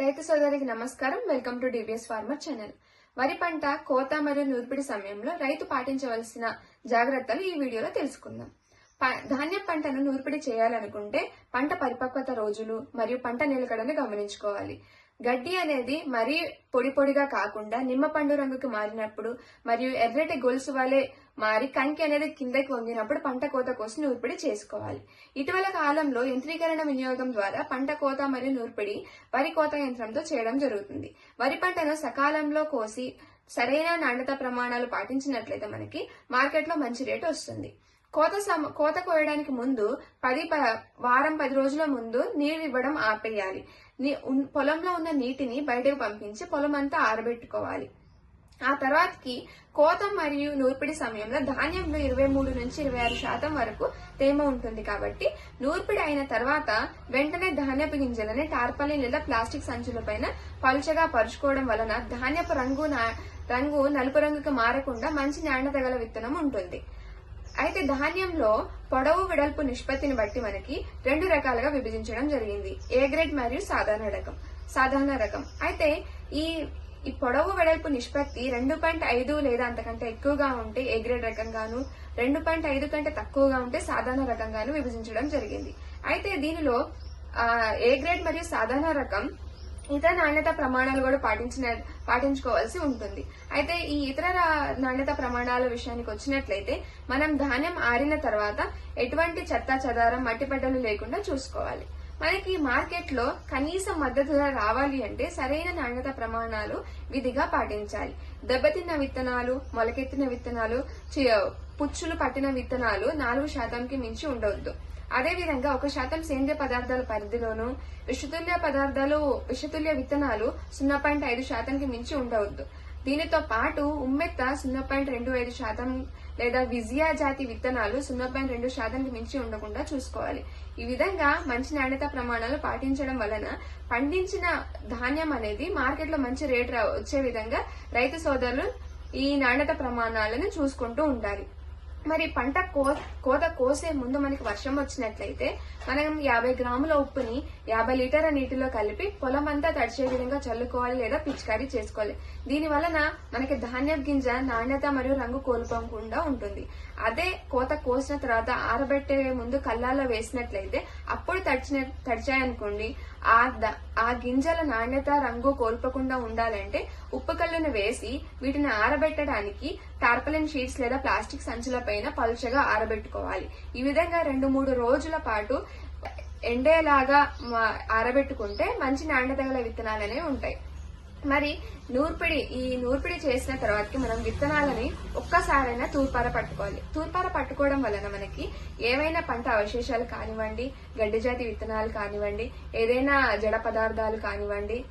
రైతు సోదరికి నమస్కారం. Welcome to DBS farmer channel వరి పంట కోత మరియు నూర్పిడి సమయంలో రైతు పాటించవలసిన జాగ్రత్తలు ఈ వీడియోలో తెలుసుకుందాం. ధాన్యం పంటను నూర్పిడి చేయాలనుకుంటే పంట పరిపక్వత రోజులు మరియు పంట నిలకడను గమనించుకోవాలి. గడ్డి అనేది మరీ పొడి పొడిగా కాకుండా నిమ్మ పండు రంగుకి మారినప్పుడు మరియు ఎర్రటి గొలుసు వలె మారి కంకి అనేది కిందకి వంగినప్పుడు పంట కోత కోసం నూర్పిడి చేసుకోవాలి. ఇటీవల కాలంలో యంత్రీకరణ వినియోగం ద్వారా పంట కోత మరియు నూర్పిడి వరి కోత యంత్రంతో చేయడం జరుగుతుంది. వరి పంటను సకాలంలో కోసి సరైన నాణ్యత ప్రమాణాలు పాటించినట్లయితే మనకి మార్కెట్లో మంచి రేటు వస్తుంది. కోత సమ కోత కోయడానికి ముందు పది ప- వారం పది రోజుల ముందు నీరు ఇవ్వడం ఆపేయాలి. నీ- పొలంలో ఉన్న నీటిని బయటకు పంపించి పొలం అంతా ఆరబెట్టుకోవాలి. ఆ తర్వాతకి కోత మరియు నూర్పిడి సమయంలో ధాన్యంలో ఇరవై మూడు నుంచి ఇరవై ఆరు శాతం వరకు తేమ ఉంటుంది కాబట్టి నూర్పిడి అయిన తర్వాత వెంటనే ధాన్యపు గింజలని టార్పలిన్ లేదా ప్లాస్టిక్ సంచులపైన పలుచగా పరుచుకోవడం వలన ధాన్యపు రంగు నా- రంగు నలుపు రంగుకి మారకుండా మంచి నాణ్యత గల విత్తనం ఉంటుంది. అయితే ధాన్యంలో పొడవు వెడల్పు నిష్పత్తిని బట్టి మనకి రెండు రకాలుగా విభజించడం జరిగింది. ఏ గ్రేడ్ మరియు సాధారణ రకం. సాధారణ రకం. అయితే ఈ ఈ పొడవు వెడల్పు నిష్పత్తి రెండు పాయింట్ ఐదు లేదా అంతకంటే ఎక్కువగా ఉంటే ఏ గ్రేడ్ రకంగాను రెండు పాయింట్ ఐదు కంటే తక్కువగా ఉంటే సాధారణ రకంగాను విభజించడం జరిగింది. అయితే దీనిలో ఏ గ్రేడ్ మరియు సాధారణ రకం ఇతర నాణ్యత ప్రమాణాలు కూడా పాటించిన పాటించుకోవాల్సి ఉంటుంది. అయితే ఈ ఇతర నాణ్యత ప్రమాణాల విషయానికి వచ్చినట్లయితే మనం ధాన్యం ఆరిన తర్వాత ఎటువంటి చెత్త చెదారం మట్టి లేకుండా చూసుకోవాలి. మనకి మార్కెట్లో కనీస మద్దతు ధర రావాలి అంటే సరైన నాణ్యత ప్రమాణాలు విధిగా పాటించాలి. దెబ్బతిన్న విత్తనాలు మొలకెత్తిన విత్తనాలు పుచ్చులు పట్టిన విత్తనాలు నాలుగు శాతానికి మించి ఉండవద్దు అదేవిధంగా ఒక శాతం సేంద్రియ పదార్థాల పరిధిలోను విషతుల్య పదార్థాలు విషతుల్య విత్తనాలు సున్నా పాయింట్ ఐదు శాతానికి మించి ఉండవద్దు దీనితో పాటు ఉమ్మెత్త సున్నా పాయింట్ రెండు ఐదు శాతం లేదా విజయా జాతి విత్తనాలు సున్నా పాయింట్ రెండు శాతానికి మించి ఉండకుండా చూసుకోవాలి. ఈ విధంగా మంచి నాణ్యత ప్రమాణాలు పాటించడం వలన పండించిన ధాన్యం అనేది మార్కెట్లో మంచి రేటు వచ్చే విధంగా రైతు సోదరులు ఈ నాణ్యత ప్రమాణాలను చూసుకుంటూ ఉండాలి. మరి పంట కో కోత కోసే ముందు మనకి వర్షం వచ్చినట్లయితే మనం యాభై గ్రాముల ఉప్పుని యాభై లీటర్ల నీటిలో కలిపి పొలం అంతా తడిచే విధంగా చల్లుకోవాలి లేదా పిచికారీ చేసుకోవాలి. దీని వలన మనకి ధాన్యం గింజ నాణ్యత మరియు రంగు కోల్పోకుండా ఉంటుంది. అదే కోత కోసిన తర్వాత ఆరబెట్టే ముందు కల్లాల్లో వేసినట్లయితే అప్పుడు తడిచిన తడిచాయనుకోండి ఆ ఆ గింజల నాణ్యత రంగు కోల్పోకుండా ఉండాలంటే ఉప్పు కళ్ళును వేసి వీటిని ఆరబెట్టడానికి టార్పలిన్ షీట్స్ లేదా ప్లాస్టిక్ సంచుల పైన పలుచగా ఆరబెట్టుకోవాలి. ఈ విధంగా రెండు మూడు రోజుల పాటు ఎండేలాగా ఆరబెట్టుకుంటే మంచి నాణ్యత గల విత్తనాలనే ఉంటాయి. మరి నూర్పిడి ఈ నూర్పిడి చేసిన తర్వాతకి మనం విత్తనాలని ఒక్కసారైనా తూర్పార పట్టుకోవాలి. తూర్పార పట్టుకోవడం వలన మనకి ఏవైనా పంట అవశేషాలు కానివ్వండి గడ్డి జాతి విత్తనాలు కానివ్వండి ఏదైనా జడ పదార్థాలు కానివ్వండి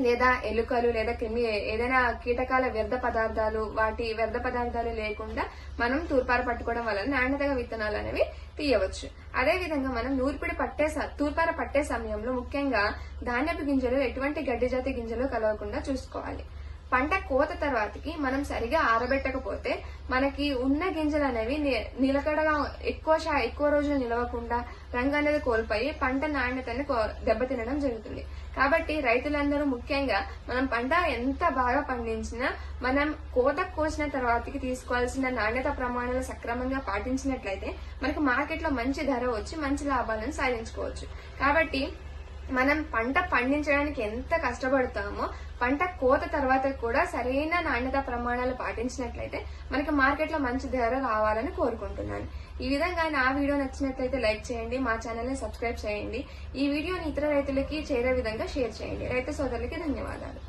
లేదా ఎలుకలు లేదా క్రిమి ఏదైనా కీటకాల వ్యర్థ పదార్థాలు వాటి వ్యర్థ పదార్థాలు లేకుండా మనం తూర్పార పట్టుకోవడం వలన నాణ్యతగా విత్తనాలు అనేవి తీయవచ్చు. అదే విధంగా మనం నూర్పిడి పట్టే స- తూర్పార పట్టే సమయంలో ముఖ్యంగా ధాన్యపు గింజలు ఎటువంటి గడ్డి జాతి గింజలు కలవకుండా చూసుకోవాలి. పంట కోత తర్వాతకి మనం సరిగా ఆరబెట్టకపోతే మనకి ఉన్న గింజలు అనేవి ని- నిలకడగా ఎక్కువ శా ఎక్కువ రోజులు నిలవకుండా రంగు అనేది కోల్పోయి పంట నాణ్యతని కో- దెబ్బతినడం జరుగుతుంది. కాబట్టి రైతులందరూ ముఖ్యంగా మనం పంట ఎంత బాగా పండించినా మనం కోత కోసిన తర్వాతకి తీసుకోవాల్సిన నాణ్యత ప్రమాణాలు సక్రమంగా పాటించినట్లయితే మనకు మార్కెట్లో మంచి ధర వచ్చి మంచి లాభాలను సాధించుకోవచ్చు. కాబట్టి మనం పంట పండించడానికి ఎంత కష్టపడతామో పంట కోత తర్వాత కూడా సరైన నాణ్యత ప్రమాణాలు పాటించినట్లయితే మనకి మార్కెట్లో మంచి ధర రావాలని కోరుకుంటున్నాను. ఈ విధంగా నా వీడియో నచ్చినట్లయితే లైక్ చేయండి మా ఛానల్ని సబ్స్క్రైబ్ చేయండి. ఈ వీడియోని ఇతర రైతులకి చేరే విధంగా షేర్ చేయండి. రైతు సోదరులకి ధన్యవాదాలు.